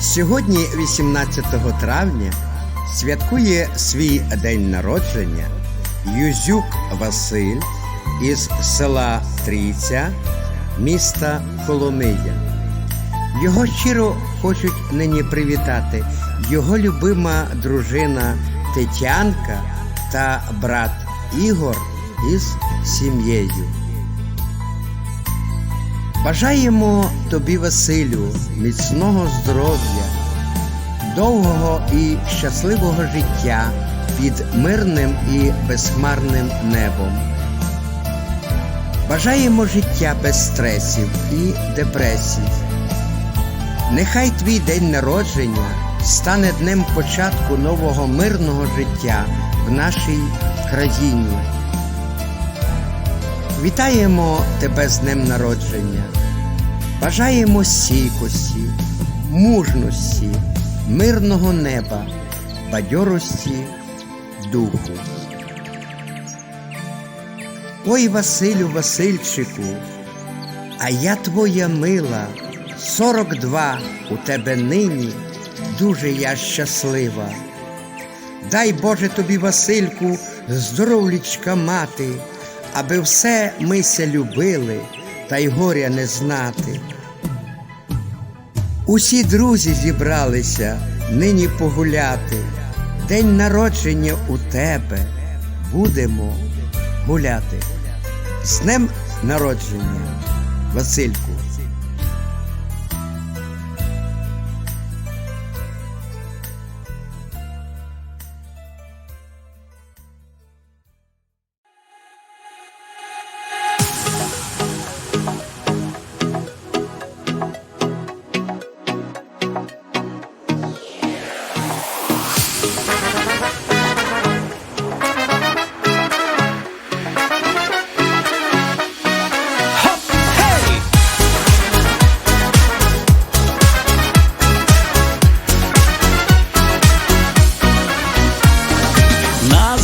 Сьогодні, 18 травня, святкує свій день народження Юзюк Василь із села Трійця, міста Коломия. Його щиро хочуть нині привітати його любима дружина Тетянка та брат Ігор із сім'єю. Бажаємо тобі, Василю, міцного здоров'я, довгого і щасливого життя під мирним і безхмарним небом. Бажаємо життя без стресів і депресій. Нехай твій день народження стане днем початку нового мирного життя в нашій країні. Вітаємо тебе з днем народження. Бажаємо стійкості, мужності, мирного неба, бадьорості духу. Ой, Василю Васильчику, а я твоя мила, сорок два у тебе нині, дуже я щаслива. Дай Боже тобі, Васильку, здоровлічка мати, аби все мися любили, та й горя не знати. Усі друзі зібралися нині погуляти. День народження у тебе будемо гуляти. З днем народження, Васильку.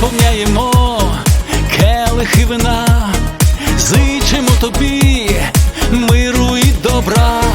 сповняємо келихи вина, зичимо тобі миру і добра.